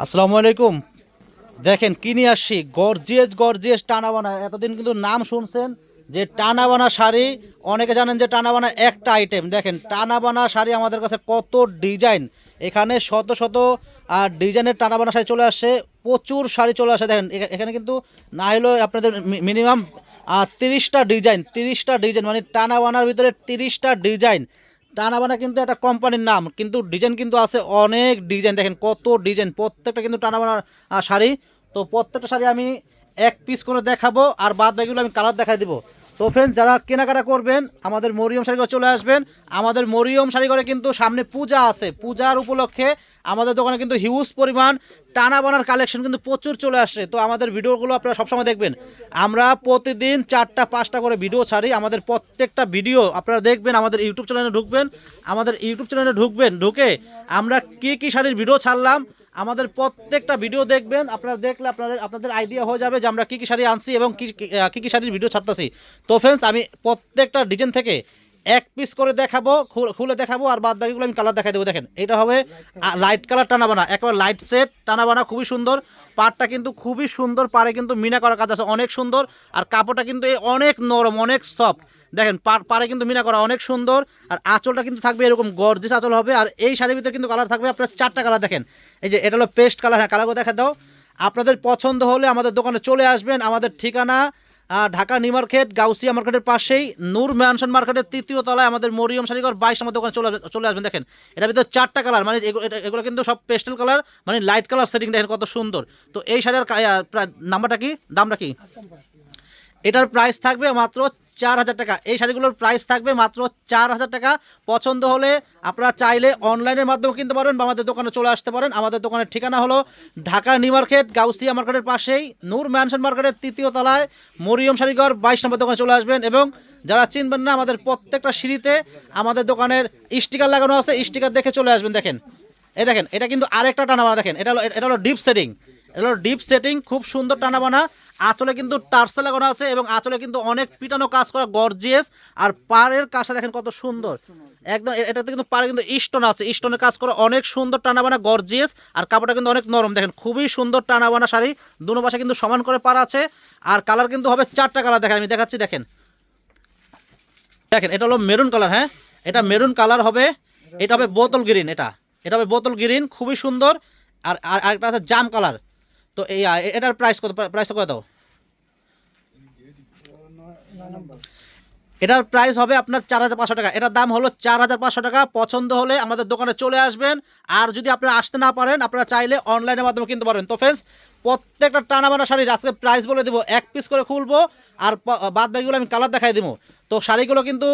আসসালামু আলাইকুম। দেখেন কি নিয়ে আসছি? গর্জিয়াস গর্জিয়াস টানাবানা। এতদিন কিন্তু নাম শুনছেন যে টানাবানা শাড়ি, অনেকে জানেন যে টানাবানা একটা আইটেম দেখেন, টানাবানা শাড়ি আমাদের কাছে কত ডিজাইন এখানে শত শত আর ডিজাইনের টানাবানা শাড়ি চলে আসছে, প্রচুর শাড়ি চলে আসে। দেখেন, এখা- এখানে কিন্তু না হলেও আপনাদের মিনিমাম তিরিশটা ডিজাইন তিরিশটা ডিজাইন মানে টানাবানার ভিতরে তিরিশটা ডিজাইন টানাবানা কিন্তু একটা কোম্পানির নাম কিন্তু ডিজাইন কিন্তু আছে অনেক ডিজাইন দেখেন কত ডিজাইন প্রত্যেকটা কিন্তু টানাবানার আহ, শাড়ি। তো প্রত্যেকটা শাড়ি আমি এক পিস করে দেখাবো আর বাদ বাকিগুলো আমি কালার দেখাই দিব। তো ফ্রেন্ডস যারা কেনাকাটা করবেন, আমাদের মরিয়ম শাড়ি চলে আসবেন। আমাদের মরিয়ম শাড়ি করে কিন্তু সামনে পূজা আছে। পূজার উপলক্ষে আমাদের দোকানে কিন্তু হিউজ পরিমাণ টানা বানার কালেকশন কিন্তু প্রচুর চলে আসছে। তো আমাদের ভিডিওগুলো আপনারা সবসময় দেখবেন। আমরা প্রতিদিন চারটা, পাঁচটা করে ভিডিও ছাড়ি। আমাদের প্রত্যেকটা ভিডিও আপনারা দেখবেন, আমাদের ইউটিউব চ্যানেলে ঢুকবেন। আমাদের ইউটিউব চ্যানেলে ঢুকবেন, ঢুকে আমরা কী কী শাড়ির ভিডিও ছাড়লাম আমাদের প্রত্যেকটা ভিডিও দেখবেন, আপনারা দেখলে আপনাদের আপনাদের আইডিয়া হয়ে যাবে যে আমরা কী কী শাড়ি আনছি এবং কী, কী- কী শাড়ির ভিডিও ছাড়তেছি। তো ফ্রেন্ডস আমি প্রত্যেকটা ডিজাইন থেকে এক পিস করে দেখাবো, খুলে দেখাবো, আর বাদ বাকিগুলো আমি কালার দেখাই দেবো। দেখেন, এটা হবে লাইট কালার টানাবানা, একেবারে লাইট সেট টানাবানা খুবই সুন্দর। পাটটা কিন্তু খুবই সুন্দর পারে কিন্তু মিনা করার কাজ আছে, অনেক সুন্দর। আর কাপড়টা কিন্তু অনেক নরম, অনেক সফট দেখেন পার কিন্তু মিনা করা অনেক সুন্দর, আর আঁচলটা কিন্তু থাকবে এরকম গর্জিস আঁচল হবে, আর এই শাড়ির ভিতরে কিন্তু কালার থাকবে আপনার চারটা কালার দেখেন। এই যে এটা হলো পেস্ট কালার হ্যাঁ কালারগুলো দেখা দাও। আপনাদের পছন্দ হলে আমাদের দোকানে চলে আসবেন, আমাদের ঠিকানা ঢাকা নিউ মার্কেট, গাউসিয়া মার্কেটের পাশেই, নূর ম্যানশন মার্কেটের তৃতীয় তলায় আমাদের মরিয়ম শাড়িঘর বাইশ আমার দোকানে চলে চলে আসবেন, দেখেন। এটার ভিতরে চারটা কালার মানে এগুলো কিন্তু সব পেস্টেল কালার মানে লাইট কালার সেটিং দেখেন কত সুন্দর। তো এই শাড়ির নাম্বারটা কি? দামটা কি? এটার প্রাইস থাকবে মাত্র চার হাজার টাকা। এই শাড়িগুলোর প্রাইস থাকবে মাত্র চার হাজার টাকা। পছন্দ হলে আপনারা চাইলে অনলাইনের মাধ্যমে কিনতে পারেন বা আমাদের দোকানে চলে আসতে পারেন। আমাদের দোকানের ঠিকানা হলো ঢাকা নিউ মার্কেট, গাউসিয়া মার্কেটের পাশেই, নূর ম্যানশন মার্কেটের তৃতীয় তলায়, মরিয়ম শাড়িঘর, বাইশ নম্বর দোকানে চলে আসবেন। এবং যারা চিনবেন না, আমাদের প্রত্যেকটা সিঁড়িতে আমাদের দোকানের স্টিকার লাগানো আছে স্টিকার দেখে চলে আসবেন। দেখেন, এই দেখেন, এটা কিন্তু আরেকটা টানাবানা দেখেন, এটা হলো এটা হলো ডিপ সেটিং এটা হলো ডিপ সেটিং খুব সুন্দর টানাবানা আঁচলে কিন্তু টার্সে লাগানো আছে এবং আঁচলে কিন্তু অনেক পিটানো কাজ করা গর্জিয়াস আর পাড়ের কাজটা দেখেন কত সুন্দর। একদম এটাতে কিন্তু পাড়ে কিন্তু স্টোন আছে। স্টোনের কাজ করা অনেক সুন্দর টানাবানা গর্জিয়াস আর কাপড়টা কিন্তু অনেক নরম। দেখেন, খুবই সুন্দর টানাবানা শাড়ি। দুনো পাশে কিন্তু সমান করে পাড়া আছে। আর কালার কিন্তু হবে চারটা কালার দেখেন, আমি দেখাচ্ছি, দেখেন। দেখেন, এটা হলো মেরুন কালার হ্যাঁ? এটা মেরুন কালার হবে। এটা হবে বোতল গ্রিন এটা। এটা হবে বোতল গ্রিন খুবই সুন্দর। আর, আর- আরেকটা আছে জাম কালার তো এই এটার প্রাইস কত? প্রাইস কত? দাও এটার প্রাইস হবে আপনার চার হাজার পাঁচশো টাকা। এটার দাম হলো চার হাজার পাঁচশো টাকা। পছন্দ হলে আমাদের দোকানে চলে আসবেন। আর যদি আপনারা আসতে না পারেন, আপনারা চাইলে অনলাইনের মাধ্যমে কিনতে পারেন। তো ফ্রেন্ডস প্রত্যেকটা টানাবানা শাড়ির আজকে প্রাইস বলে দেবো। এক পিস করে খুলবো। আর বাদ বাকিগুলো আমি কালার দেখাই দেবো। তো শাড়িগুলো কিন্তু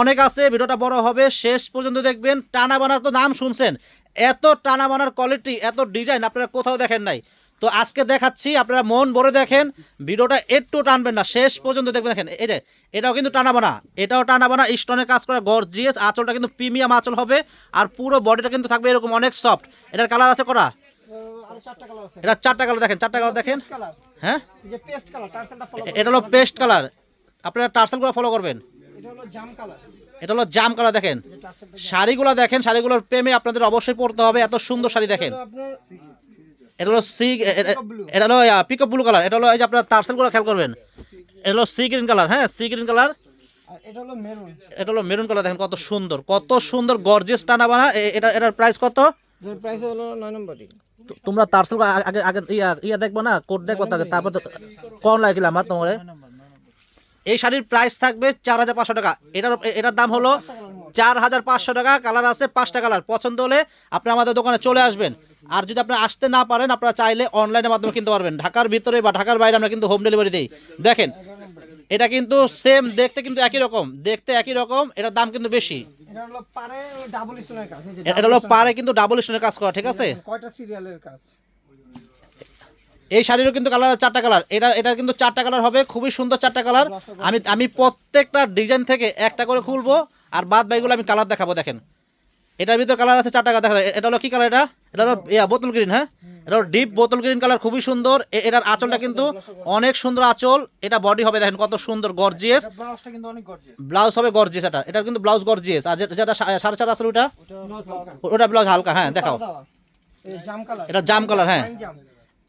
অনেক আছে। ভিডিওটা বড় হবে। শেষ পর্যন্ত দেখবেন। টানা বানার তো নাম শুনছেন। এত টানা বানার কোয়ালিটি এত ডিজাইন আপনারা কোথাও দেখেন নাই। তো আজকে দেখাচ্ছি, আপনারা মন ভরে দেখেন, ভিডিওটা একটু টানবেন না, শেষ পর্যন্ত দেখবেন। দেখেন, এই যে, এটাও কিন্তু টানা বানা, এটাও টানা বানা, স্টোনের কাজ করা গর্জিয়াস, আঁচলটা কিন্তু প্রিমিয়াম আঁচল হবে, আর পুরো বডিটা কিন্তু থাকবে এরকম অনেক সফট এটার কালার আছে করা এটা চারটা কালার দেখেন, চারটা কালার দেখেন। হ্যাঁ? এটা হলো পেস্ট কালার আপনারা টার্সেলগুলো ফলো করবেন। এটা হলো জাম কালার দেখেন। শাড়িগুলো দেখেন, শাড়িগুলোর প্রেমে আপনাদের অবশ্যই পড়তে হবে, এত সুন্দর শাড়ি দেখেন। এটা হলো সি এটা হলো পিকআপ ব্লু কালার এটা হলো এই যে আপনার টার্সেলগুলো খেয়াল করবেন। এটা হলো সি গ্রিন কালার হ্যাঁ সি গ্রিন কালার এটা হলো মেরুন এটা হলো মেরুন কালার দেখেন কত সুন্দর কত সুন্দর গর্জিয়াস টানা বানা এটা এটার প্রাইস কত? প্রাইস হলো 9 নম্বরই। তোমরা টার্সেল আগে আগে ইয়া ইয়া দেখব না কোড দেখব তাকে তারপর কোন লাগিল আমার তোমার। এই শাড়ির প্রাইস থাকবে চার হাজার পাঁচশো টাকা। এটার এটার দাম হলো চার হাজার পাঁচশো টাকা। কালার আছে পাঁচটা কালার পছন্দ হলে আপনি আমাদের দোকানে চলে আসবেন। আর যদি আপনি আসতে না পারেন আপনারা চাইলে অনলাইনের মাধ্যমে কিনতে পারবেন। ঢাকার ভিতরে বা ঢাকার বাইরে আমরা কিন্তু হোম ডেলিভারি দিই। দেখেন এটা কিন্তু সেম দেখতে কিন্তু একই রকম দেখতে একই রকম এটার দাম কিন্তু বেশি। এটা হলো পারে কিন্তু ডাবল স্টোনের কাজ করা ঠিক আছে? কয়টা সিরিয়ালের কাজ। এই শাড়িরও কিন্তু কালার চারটা কালার এটা এটা কিন্তু চারটা কালার হবে খুবই সুন্দর চারটা কালার আমি আমি প্রত্যেকটা ডিজাইন থেকে একটা করে খুলবো আর বাদ বাইগুলো আমি কালার দেখাবো দেখেন। এটার ভিতরে কালার আছে চারটা দেখা যায়। এটা হলো কি কালার এটা? এটা হলো ইয়া বোতল গ্রিন হ্যাঁ? এটা হলো ডিপ বোতল গ্রিন কালার খুবই সুন্দর। এটার আঁচলটা কিন্তু অনেক সুন্দর আঁচল। এটা বডি হবে দেখেন কত সুন্দর গর্জিয়াস ব্লাউজটা কিন্তু অনেক গর্জিয়াস ব্লাউজ হবে গর্জিয়াস এটা। এটা কিন্তু ব্লাউজ গর্জিয়াস আর যেটা সাড়ে চার আসলে ওটা? ওটা ব্লাউজ হালকা। হ্যাঁ দেখাও। এই জাম কালার এটা জাম কালার হ্যাঁ।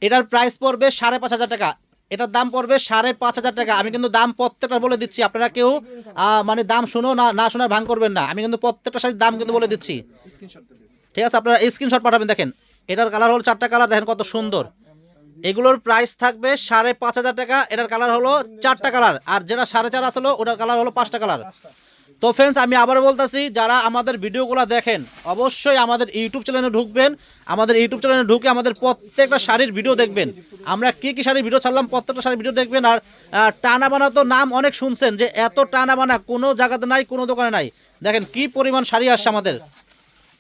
এটার প্রাইস পড়বে সাড়ে পাঁচ হাজার টাকা। এটার দাম পড়বে সাড়ে পাঁচ হাজার টাকা। আমি কিন্তু দাম প্রত্যেকটা বলে দিচ্ছি। আপনারা কেউ মানে দাম শুনো না না শোনার ভাঙ করবেন না। আমি কিন্তু প্রত্যেকটা শাড়ির দাম কিন্তু বলে দিচ্ছি। ঠিক আছে আপনারা স্ক্রিনশট পাঠাবেন। দেখেন এটার কালার হলো চারটা কালার দেখেন কত সুন্দর। এগুলোর প্রাইস থাকবে সাড়ে পাঁচ হাজার টাকা। এটার কালার হলো চারটা কালার আর যেটা সাড়ে চার আসলো ওটার কালার হলো পাঁচটা কালার তো ফ্রেন্ডস আমি আবার বলতেছি, যারা আমাদের ভিডিওগুলো দেখেন, অবশ্যই আমাদের ইউটিউব চ্যানেলে ঢুকবেন। আমাদের ইউটিউব চ্যানেলে ঢুকে আমাদের প্রত্যেকটা শাড়ির ভিডিও দেখবেন। আমরা কি কি শাড়ির ভিডিও ছাড়লাম, প্রত্যেকটা শাড়ির ভিডিও দেখবেন। আর টানা বানা তো নাম অনেক শুনছেন, যে এত টানা বানা কোনো জায়গাতে নাই, কোনো দোকানে নাই। দেখেন কি পরিমাণ শাড়ি আসছে আমাদের।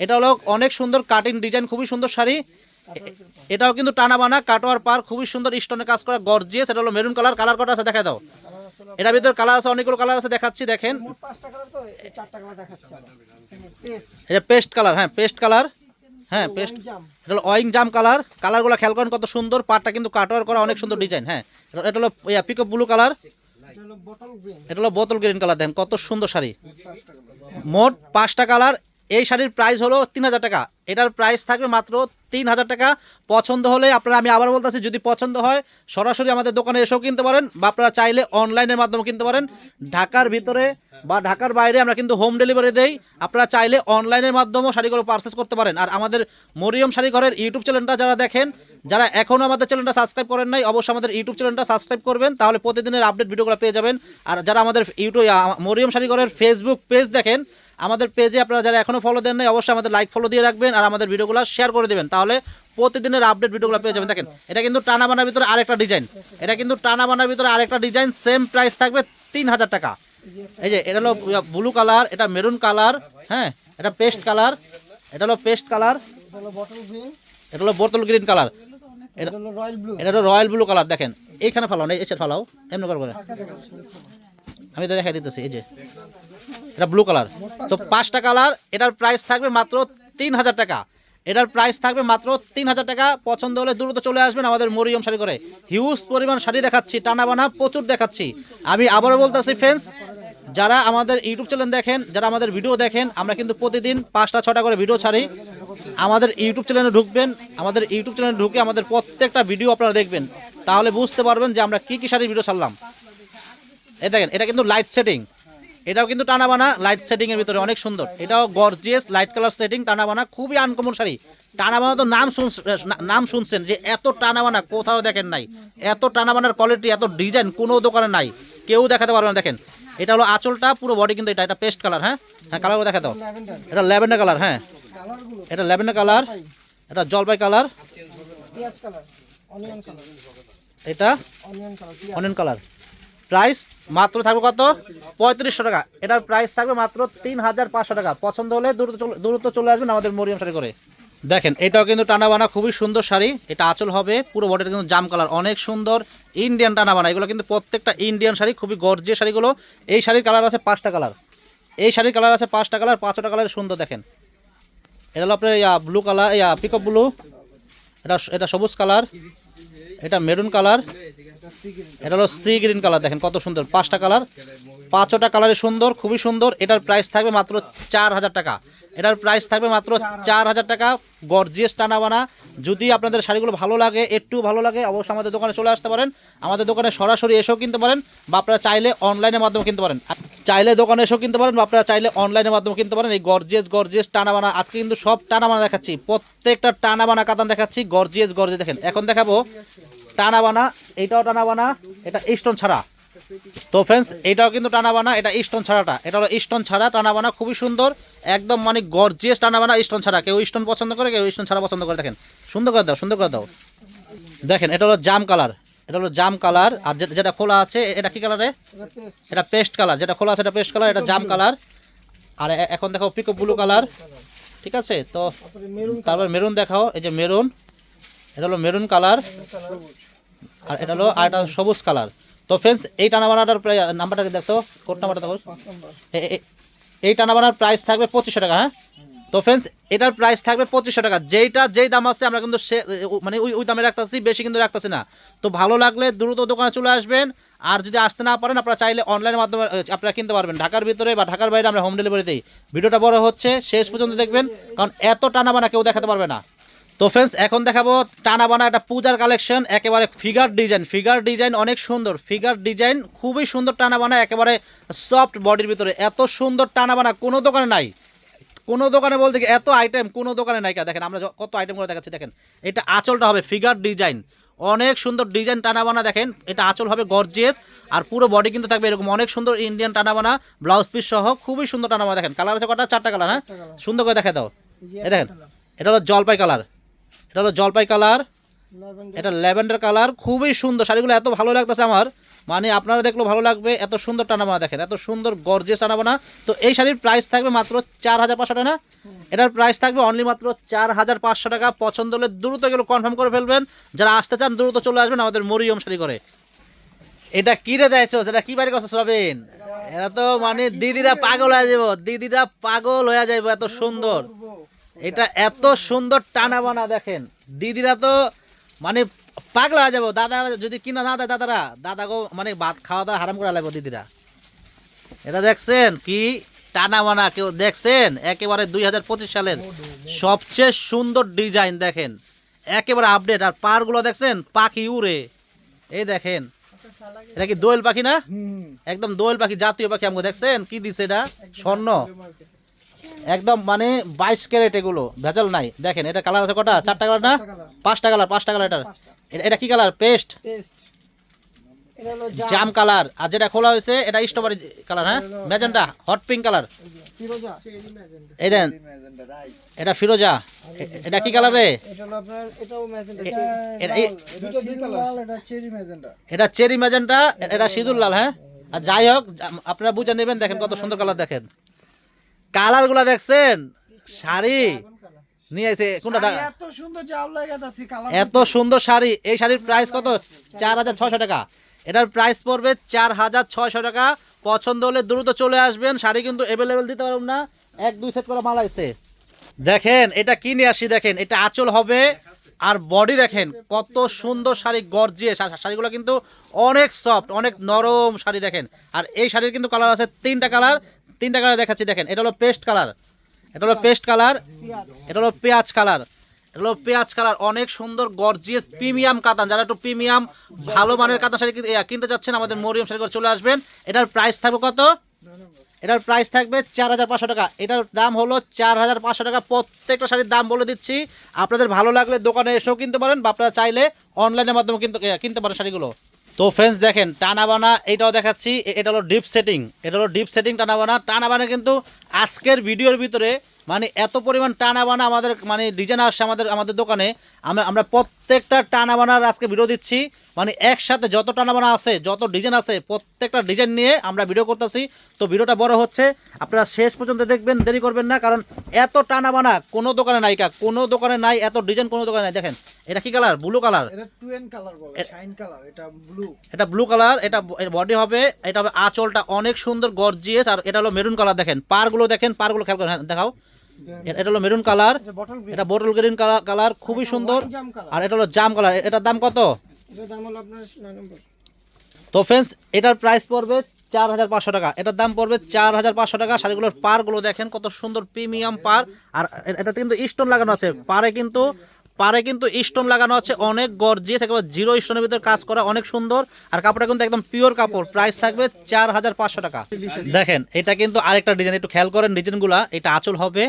এটা হলো অনেক সুন্দর কাটিং ডিজাইন খুবই সুন্দর শাড়ি। এটাও কিন্তু টানা বানা কাটোয়ার পার খুবই সুন্দর স্টোনে কাজ করা গর্জিয়াস এটা হলো মেরুন কালার কালার কটা আছে দেখা দাও। এটার ভিতর কালার আছে অনেকগুলো কালার আছে দেখাচ্ছি দেখেন। এটা পেস্ট। কালার হ্যাঁ পেস্ট কালার হ্যাঁ পেস্ট। এটা হলো অয়িং জাম কালার কালারগুলো খেয়াল করেন কত সুন্দর পাটটা কিন্তু কাটোয়ার করা অনেক সুন্দর ডিজাইন হ্যাঁ। এটা- হলো পিকআপ ব্লু কালার এটা হলো বটল গ্রিন এটা হলো বোতল গ্রিন কালার দেখেন কত সুন্দর শাড়ি। মোট পাঁচটা কালার এই শাড়ির প্রাইস হলো তিন হাজার টাকা। এটার প্রাইস থাকবে মাত্র তিন হাজার টাকা। পছন্দ হলে আপনারা আমি আবার বলতেছি, যদি পছন্দ হয়, সরাসরি আমাদের দোকানে এসেও কিনতে পারেন বা আপনারা চাইলে অনলাইনের মাধ্যমে কিনতে পারেন। ঢাকার ভিতরে বা ঢাকার বাইরে আমরা কিন্তু হোম ডেলিভারি দেই। আপনারা চাইলে অনলাইনের মাধ্যমেও শাড়িগুলো পারচেস করতে পারেন। আর আমাদের মরিয়ম শাড়ি ঘরের ইউটিউব চ্যানেলটা যারা দেখেন, যারা এখনও আমাদের চ্যানেলটা সাবস্ক্রাইব করেন নাই, অবশ্যই আমাদের ইউটিউব চ্যানেলটা সাবস্ক্রাইব করবেন। তাহলে প্রতিদিনের আপডেট ভিডিওগুলো পেয়ে যাবেন। আর যারা আমাদের ইউটিউব মরিয়ম শাড়ি ঘরের ফেসবুক পেজ দেখেন আমাদের পেজে আপনারা যারা এখনও ফলো দেন নাই, অবশ্যই আমাদের লাইক ফলো দিয়ে রাখবেন আর আমাদের ভিডিওগুলো শেয়ার করে দেবেন। তাহলে প্রতিদিনের আপডেট ভিডিওগুলো পেয়ে যাবেন। দেখেন, এটা কিন্তু টানা বানার ভিতরে আরেকটা ডিজাইন এটা কিন্তু টানা বানার ভিতরে আরেকটা ডিজাইন সেম প্রাইস থাকবে তিন হাজার টাকা। এই যে, এটা হলো ব্লু কালার এটা মেরুন কালার হ্যাঁ এটা পেস্ট কালার এটা হলো পেস্ট কালার এটা হলো বোতল গ্রিন কালার এটা হলো রয়্যাল ব্লু কালার দেখেন, এইখানে ফালাও না এসে ফালাও, এমনি করে। আমি তো দেখাই দিতেছি, এই যে। এটা ব্লু কালার তো পাঁচটা কালার এটার প্রাইস থাকবে মাত্র তিন হাজার টাকা। এটার প্রাইস থাকবে মাত্র তিন হাজার টাকা। পছন্দ হলে দ্রুত চলে আসবেন আমাদের মরিয়ম শাড়ি করে। হিউজ পরিমাণ শাড়ি দেখাচ্ছি, টানা বানা প্রচুর দেখাচ্ছি। আমি আবারও বলতেছি ফ্রেন্ডস যারা আমাদের ইউটিউব চ্যানেল দেখেন, যারা আমাদের ভিডিও দেখেন, আমরা কিন্তু প্রতিদিন পাঁচটা, ছটা করে ভিডিও ছাড়ি। আমাদের ইউটিউব চ্যানেলে ঢুকবেন, আমাদের ইউটিউব চ্যানেলে ঢুকে আমাদের প্রত্যেকটা ভিডিও আপনারা দেখবেন। তাহলে বুঝতে পারবেন যে আমরা কি কি শাড়ির ভিডিও ছাড়লাম। এই দেখেন, এটা কিন্তু লাইট সেটিং এটাও কিন্তু টানা বানা লাইট সেটিং এর ভিতরে অনেক সুন্দর। এটাও গর্জিয়াস লাইট কালার সেটিং টানা বানা খুবই আনকমন শাড়ি। টানা বানা তো নাম শুন নাম শুনছেন যে এত টানা বানা কোথাও দেখেন নাই। এত টানা বানার কোয়ালিটি এত ডিজাইন কোনো দোকানে নাই। কেউ দেখাতে পারবে না দেখেন। এটা হলো আঁচলটা পুরো বডি কিন্তু এটা এটা পেস্ট কালার হ্যাঁ? হ্যাঁ কালারগুলো দেখা দাও এটা ল্যাভেন্ডার কালার হ্যাঁ। এটা ল্যাভেন্ডার কালার এটা জলপাই কালার পেঁয়াজ কালার অনিয়ন কালার এটা onion colour onion colour price মাত্র থাকবে কত? পঁয়ত্রিশশো টাকা। এটার প্রাইস থাকবে মাত্র তিন হাজার পাঁচশো টাকা। পছন্দ হলে দ্রুত চলে- আসবেন আমাদের মরিয়ম শাড়ি করে। দেখেন, এটাও কিন্তু টানা বানা খুবই সুন্দর শাড়ি। এটা আঁচল হবে, পুরো বডিটা কিন্তু জাম কালার, অনেক সুন্দর ইন্ডিয়ান টানা বানা এগুলো কিন্তু প্রত্যেকটা ইন্ডিয়ান শাড়ি, খুবই গর্জিয়াস শাড়িগুলো। এই শাড়ির কালার আছে পাঁচটা কালার। এই শাড়ির কালার আছে পাঁচটা কালার পাঁচটা কালার সুন্দর, দেখেন। এটা হলো আপনার yeah blue colour yeah peacock blue এটা এটা সবুজ কালার। এটা মেরুন কালার এটা হলো সি গ্রিন কালার দেখেন কত সুন্দর। পাঁচটা কালার পাঁচটা কালারে সুন্দর, খুবই সুন্দর। এটার প্রাইস থাকবে মাত্র চার হাজার টাকা। এটার প্রাইস থাকবে মাত্র চার হাজার টাকা। গর্জিয়াস টানা বানা যদি আপনাদের শাড়িগুলো ভালো লাগে, একটু ভালো লাগে, অবশ্যই আমাদের দোকানে চলে আসতে পারেন। আমাদের দোকানে সরাসরি এসেও কিনতে পারেন বা আপনারা চাইলে অনলাইনের মাধ্যমে কিনতে পারেন। চাইলে দোকানে এসেও কিনতে পারেন বা আপনারা চাইলে অনলাইনের মাধ্যমে কিনতে পারেন। এই গর্জিয়াস গর্জিয়াস টানা বানা আজকে কিন্তু সব টানা বানা দেখাচ্ছি। প্রত্যেকটা টানা বানা কাতান দেখাচ্ছি। গর্জিয়াস গর্জিয়াস দেখেন, এখন দেখাবো টানা বানা এইটাও টানা বানা এটা স্টোন ছাড়া। তো ফ্রেন্ডস এটাও কিন্তু টানা বানা এটা স্টোন ছাড়াটা। এটা হলো স্টোন ছাড়া টানা বানা খুবই সুন্দর, একদম মানে গর্জিয়াস টানা বানা স্টোন ছাড়া। কেউ স্টোন পছন্দ করে, কেউ স্টোন ছাড়া পছন্দ করে। দেখেন, সুন্দর করে দাও, সুন্দর করে দাও। দেখেন, এটা হলো জাম কালার এটা হলো জাম কালার আর যেটা খোলা আছে, এটা কি কালারে এটা পেস্ট কালার যেটা খোলা আছে, এটা পেস্ট কালার এটা জাম কালার আর এখন দেখো পিকো ব্লু কালার ঠিক আছে? তো তারপর মেরুন দেখাও, এই যে মেরুন এটা হলো মেরুন কালার। আর এটা হলো আর এটা সবুজ কালার। তো ফ্রেন্ডস এই টানাবানাটার প্রায় নাম্বারটা দেখো, কোড নাম্বারটা দেখো। এই টানাবানার প্রাইস থাকবে পঁচিশশো টাকা হ্যাঁ? তো ফ্রেন্ডস এটার প্রাইস থাকবে পঁচিশশো টাকা। যেইটা, যেই দাম আছে, আমরা কিন্তু সে মানে ওই ওই দামে রাখতেছি, বেশি কিন্তু রাখতেছি না। তো ভালো লাগলে দ্রুত দোকানে চলে আসবেন। আর যদি আসতে না পারেন, আপনারা চাইলে অনলাইনের মাধ্যমে আপনারা কিনতে পারবেন। ঢাকার ভিতরে বা ঢাকার বাইরে আমরা হোম ডেলিভারি দিই। ভিডিওটা বড় হচ্ছে, শেষ পর্যন্ত দেখবেন। কারণ এত টানাবানা কেউ দেখাতে পারবে না। তো ফ্রেন্ডস এখন দেখাবো টানা বানা একটা পূজার কালেকশন একেবারে ফিগার ডিজাইন ফিগার ডিজাইন অনেক সুন্দর ফিগার ডিজাইন খুবই সুন্দর টানা বানা একেবারে সফট বডির ভিতরে এত সুন্দর টানা বানা কোনো দোকানে নাই কোনো দোকানে বলতে কি এত আইটেম কোনো দোকানে নাই দেখেন আমরা কত আইটেম করে দেখাচ্ছি দেখেন এটা আঁচলটা হবে ফিগার ডিজাইন অনেক সুন্দর ডিজাইন টানাবানা দেখেন এটা আঁচল হবে গর্জিয়াস আর পুরো বডি কিন্তু থাকবে এরকম অনেক সুন্দর ইন্ডিয়ান টানাবানা ব্লাউজ পিস সহ খুবই সুন্দর টানাবানা দেখেন কালার আছে কটা? চারটা কালার হ্যাঁ? সুন্দর করে দেখা দাও। এ দেখেন এটা হলো জলপাই কালার এটা হলো জলপাই কালার এটা ল্যাভেন্ডার কালার খুবই সুন্দর শাড়িগুলো এত ভালো লাগতেছে আমার। মানে আপনারা দেখলেও ভালো লাগবে এত সুন্দর টানাবানা দেখেন এত সুন্দর গর্জিয়াস টানাবানা তো এই শাড়ির প্রাইস থাকবে মাত্র চার হাজার পাঁচশো টাকা? এটার প্রাইস থাকবে অনলি মাত্র চার হাজার পাঁচশো টাকা। পছন্দ হলে দ্রুত এগুলো কনফার্ম করে ফেলবেন। যারা আসতে চান দ্রুত চলে আসবেন আমাদের মরিয়ম শাড়ি করে এটা কি রে দেয়ছো সেটা কি বাড়ি করছ সবিন এটা তো মানে দিদিরা পাগল হয়ে যাব দিদিরা পাগল হয়ে যাইব এত সুন্দর। এটা এত সুন্দর টানা বানা দেখেন। দিদিরা তো মানে পাগলা হয়ে যাব। দাদা যদি কিনা না দেয় দাদারা দাদাকে মানে ভাত খাওয়া দাওয়া হারাম করা লাগবে দিদিরা। এটা দেখছেন কি টানা বানা কেউ দেখছেন? একেবারে দুই হাজার পঁচিশ সালের সবচেয়ে সুন্দর ডিজাইন দেখেন। একেবারে আপডেট। আর পারগুলো দেখছেন? পাখি উড়ে। এই দেখেন। এটা কি দোয়েল পাখি না? একদম দোয়েল পাখি জাতীয় পাখি আমাকে দেখছেন? কি দিছে এটা? স্বর্ণ। একদম মানে বাইশ ক্যারেট এগুলো ভেজাল নাই। দেখেন এটা কালার আছে কটা? চারটা কালার না? পাঁচটা কালার। পাঁচটা কালার এটার। এটা- এটা কি কালার? পেস্ট? টেস্ট এটা হলো জাম। কালার। আর যেটা খোলা হয়েছে এটা স্ট্রবেরি কালার হ্যাঁ? Magenta hot pink colour. এই দেন। এটা ফিরোজা। এটা কি কালার রে? এটা চেরি ম্যাজেন্টা। এটা সিঁদুর লাল হ্যাঁ? আর যাই হোক আপনারা বুঝে নেবেন দেখেন কত সুন্দর কালার দেখেন। কালারগুলো দেখছেন? শাড়ি। নিয়ে এসে কোনটা? এত সুন্দর কালার এত শাড়ি। এই শাড়ির প্রাইস কত? চার হাজার ছয়শো টাকা। এটার প্রাইস পড়বে চার হাজার ছয়শো টাকা। পছন্দ হলে দ্রুত চলে আসবেন। শাড়ি কিন্তু অ্যাভেলেবেল দিতে পারব না। এক দুই সেট করে মাল আছে দেখেন এটা কি নিয়ে আসি দেখেন। এটা আঁচল হবে আর বডি দেখেন, কত সুন্দর শাড়ি গর্জিয়ে শাড়িগুলো কিন্তু অনেক সফট অনেক নরম শাড়ি দেখেন। আর এই শাড়ির কিন্তু কালার আছে তিনটা কালার তিনটা কালার দেখাচ্ছি, দেখেন, এটা হলো পেস্ট কালার এটা হলো পেস্ট কালার এটা হলো পেঁয়াজ কালার এটা হলো পেঁয়াজ কালার অনেক সুন্দর গর্জিয়াস প্রিমিয়াম কাতান। যারা একটু প্রিমিয়াম ভালো মানের কাতান শাড়ি কিনতে- চাচ্ছেন, আমাদের মরিয়ম শাড়ি চলে আসবেন। এটার প্রাইস থাকবে কত? এটার প্রাইস থাকবে চার হাজার পাঁচশো টাকা। এটার দাম হলো চার হাজার পাঁচশো টাকা। প্রত্যেকটা শাড়ির দাম বলে দিচ্ছি। আপনাদের ভালো লাগলে দোকানে এসেও কিনতে পারেন বা আপনারা চাইলে অনলাইনের মাধ্যমে কিন্তু কিনতে পারেন শাড়িগুলো। তো ফ্রেন্ডস দেখেন টানা বানা এটাও দেখাচ্ছি। এটা হলো ডিপ সেটিং এটা হলো ডিপ সেটিং টানা বানা টানা বানা কিন্তু আজকের ভিডিওর ভিতরে মানে এত পরিমাণ টানা বানা আমাদের মানে ডিজাইন আসছে আমাদের আমাদের দোকানে। আমরা আমরা প্রত্যেকটা টানা বানার আজকে ভিডিও দিচ্ছি। মানে একসাথে যত টানা বানা আছে যত ডিজাইন আছে প্রত্যেকটা ডিজাইন নিয়ে আমরা ভিডিও করতেছি। তো ভিডিওটা বড় হচ্ছে। আপনারা শেষ পর্যন্ত দেখবেন দেরি করবেন না কারণ এত টানা বানা কোনো দোকানে নাই কা কোনো দোকানে নাই এত ডিজাইন কোনো দোকানে নাই। দেখেন এটা কি কালার ব্লু কালার এটা বলে শাইন কালার এটা ব্লু এটা ব্লু কালার এটা বডি হবে এটা হবে আঁচলটা অনেক সুন্দর গর্জিয়াস আর এটা হলো মেরুন কালার দেখেন। পারগুলো দেখেন পারগুলো খেয়াল করেন হ্যাঁ, দেখাও। এটা হলো মেরুন কালার এটা বটল গ্রিন কালার খুবই সুন্দর। আর এটা হলো জাম কালার এটার দাম কত? এটার দাম হলো আপনার 9 নম্বর। তো ফ্রেন্ডস এটার প্রাইস পড়বে চার হাজার পাঁচশো টাকা। এটার দাম পড়বে চার হাজার পাঁচশো টাকা। শাড়িগুলোর পারগুলো দেখেন কত সুন্দর প্রিমিয়াম পার আর এটা কিন্তু স্টোন লাগানো আছে। পারে কিন্তু পারে কিন্তু স্টোন লাগানো আছে অনেক গর্জিয়াস একেবারে জিরো স্টোনের ভিতরে কাজ করা অনেক সুন্দর। আর কাপড়টা কিন্তু একদম পিওর কাপড় প্রাইস থাকবে চার হাজার পাঁচশো টাকা। দেখেন এটা কিন্তু আরেকটা ডিজাইন একটু খেয়াল করেন ডিজাইনগুলা এটা আঁচল হবে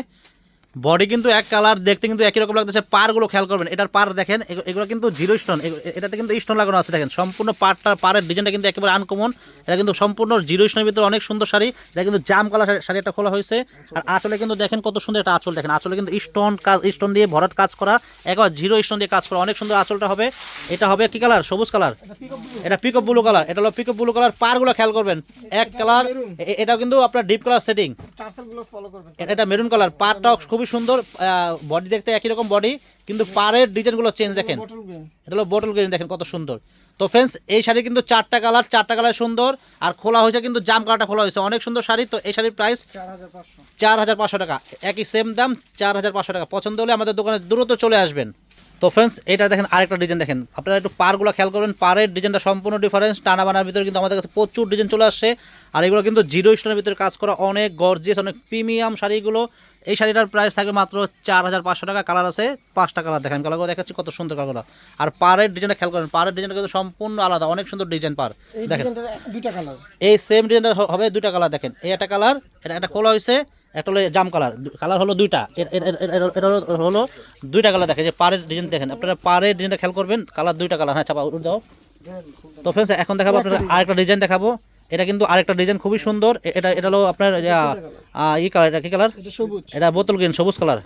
বডি কিন্তু এক কালার দেখতে কিন্তু একই রকম লাগতেছে। পারগুলো খেয়াল করবেন এটার পার দেখেন এগুলো কিন্তু জিরো স্টোন এটাতে কিন্তু স্টোন লাগানো আছে দেখেন। সম্পূর্ণ পারটা পারের ডিজাইনটা কিন্তু একেবারে আনকমন এটা কিন্তু সম্পূর্ণ জিরো স্টোনের ভিতরে অনেক সুন্দর শাড়ি। এটা কিন্তু জাম কালার শাড়ি একটা খোলা হয়েছে। আর আঁচলে কিন্তু দেখেন কত সুন্দর একটা আঁচল দেখেন। আঁচলে কিন্তু স্টোন কাজ স্টোন দিয়ে ভরাট কাজ করা একবার জিরো স্টোন দিয়ে কাজ করা। অনেক সুন্দর আঁচলটা হবে। এটা হবে কি কালার সবুজ কালার এটা পিকআপ ব্লু কালার এটা হলো পিকআপ ব্লু কালার পারগুলো খেয়াল করবেন। এক কালার এটাও কিন্তু আপনার ডিপ কালার সেটিং এটা মেরুন কালার পারটাও খুবই সুন্দর বডি দেখতে একই রকম বডি কিন্তু পারের ডিজাইনগুলো চেঞ্জ দেখেন। এটা হলো বোটল গ্রিন দেখেন কত সুন্দর। তো ফ্রেন্ডস এই শাড়ি কিন্তু চারটা কালার চারটা কালার সুন্দর আর খোলা হয়েছে কিন্তু জাম কালারটা খোলা হয়েছে। অনেক সুন্দর শাড়ি তো এই শাড়ির প্রাইস চার হাজার পাঁচশো। টাকা। একই সেম দাম চার হাজার পাঁচশো টাকা। পছন্দ হলে আমাদের দোকানে দ্রুত চলে আসবেন। তো ফ্রেন্ডস এটা দেখেন আরেকটা ডিজাইন দেখেন। আপনারা একটু পারগুলো খেয়াল করবেন পারের ডিজাইনটা সম্পূর্ণ ডিফারেন্স টানা বানার ভিতরে কিন্তু আমাদের কাছে প্রচুর ডিজাইন চলে আসছে আর এগুলো কিন্তু জিরো স্টোনের ভিতরে কাজ করা অনেক গর্জিয়াস অনেক প্রিমিয়াম শাড়িগুলো। এই শাড়িটার প্রাইস থাকবে মাত্র চার হাজার পাঁচশো টাকা কালার আছে পাঁচটা কালার দেখেন কালারগুলো দেখাচ্ছি কত সুন্দর কালারগুলো আর পারের ডিজাইনটা খেয়াল করেন পারের ডিজাইনটা কিন্তু সম্পূর্ণ আলাদা অনেক সুন্দর ডিজাইন পার দেখেন। দুইটা কালার এই সেম ডিজাইনটা হবে দুইটা কালার দেখেন। এই একটা কালার এটা একটা খোলা হয়েছে একটা হলো জাম কালার কালার হলো দুইটা। এটা হলো- হলো দুইটা কালার দেখেন যে পাড়ের ডিজাইন দেখেন। আপনারা পাড়ের ডিজাইনটা খেয়াল করবেন কালার দুইটা কালার হ্যাঁ চাপা উঠে দাও। তো ফ্রেন্ডস এখন দেখাবো আপনার আরেকটা ডিজাইন দেখাবো। এটা কিন্তু আরেকটা ডিজাইন খুবই সুন্দর। এটা এটা হলো আপনার ই কালার এটা কি কালার এটা বোতল গ্রিন সবুজ কালার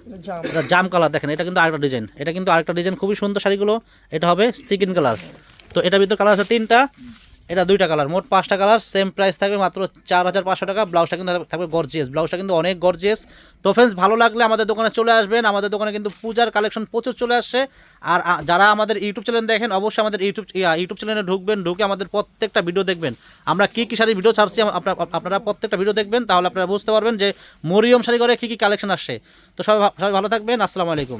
এটা জাম। কালার দেখেন এটা কিন্তু আরেকটা ডিজাইন এটা কিন্তু আরেকটা ডিজাইন খুবই সুন্দর শাড়িগুলো। এটা হবে সিকিন কালার তো এটার ভিতর কালার আছে তিনটা। এটা দুইটা কালার মোট পাঁচটা কালার সেম প্রাইস থাকবে মাত্র চার হাজার পাঁচশো টাকা। ব্লাউজটা কিন্তু থাকবে গর্জিয়াস ব্লাউজটা কিন্তু অনেক গর্জিয়াস তো ফ্রেন্ডস ভালো লাগলে আমাদের দোকানে চলে আসবেন। আমাদের দোকানে কিন্তু পূজার কালেকশন প্রচুর চলে আসছে। আর যারা আমাদের ইউটিউব চ্যানেল দেখেন, অবশ্যই আমাদের ইউটিউব ইউটিউব চ্যানেলে ঢুকবেন, ঢুকে আমাদের প্রত্যেকটা ভিডিও দেখবেন। আমরা কী কী শাড়ির ভিডিও ছাড়ছি আপনারা প্রত্যেকটা ভিডিও দেখবেন, তাহলে আপনারা বুঝতে পারবেন যে মরিয়ম শাড়ি করে কী কী কালেকশন আসছে। তো সবাই সবাই ভালো থাকবেন, আসসালামু আলাইকুম।